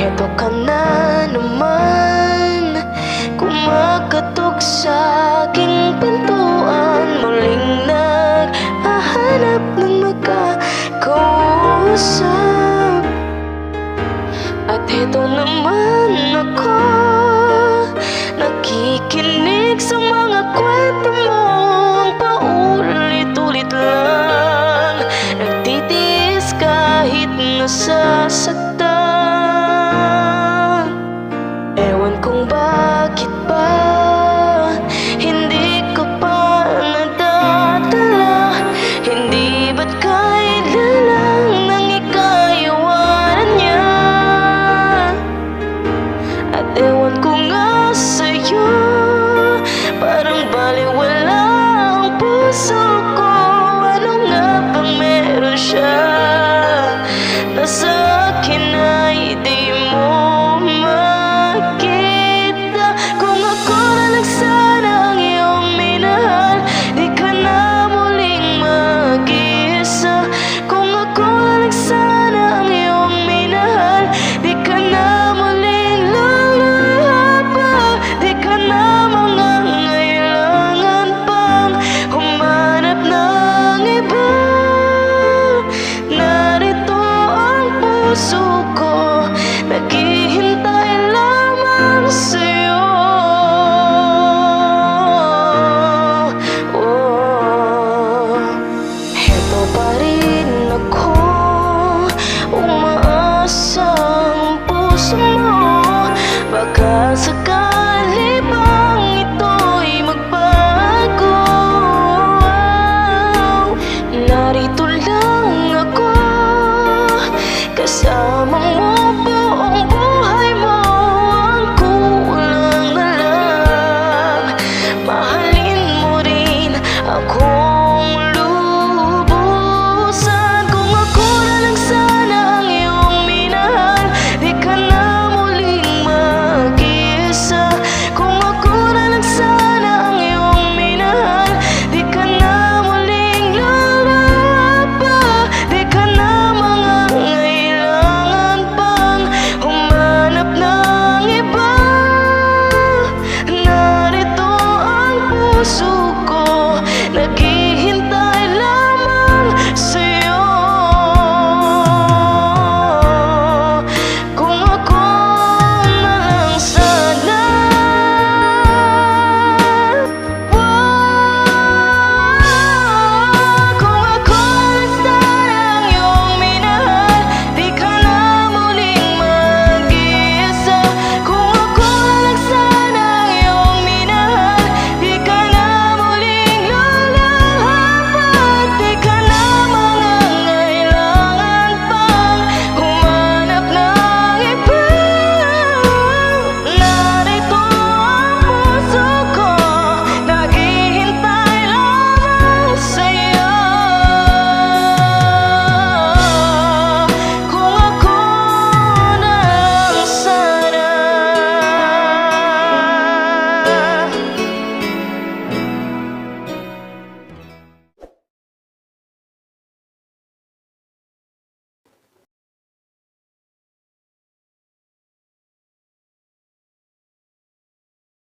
Eto ka na naman Kumakatok sa aking pintuan. Muling naghahanap ng makakausap At eto naman ako Nakikinig sa mga kwento 습관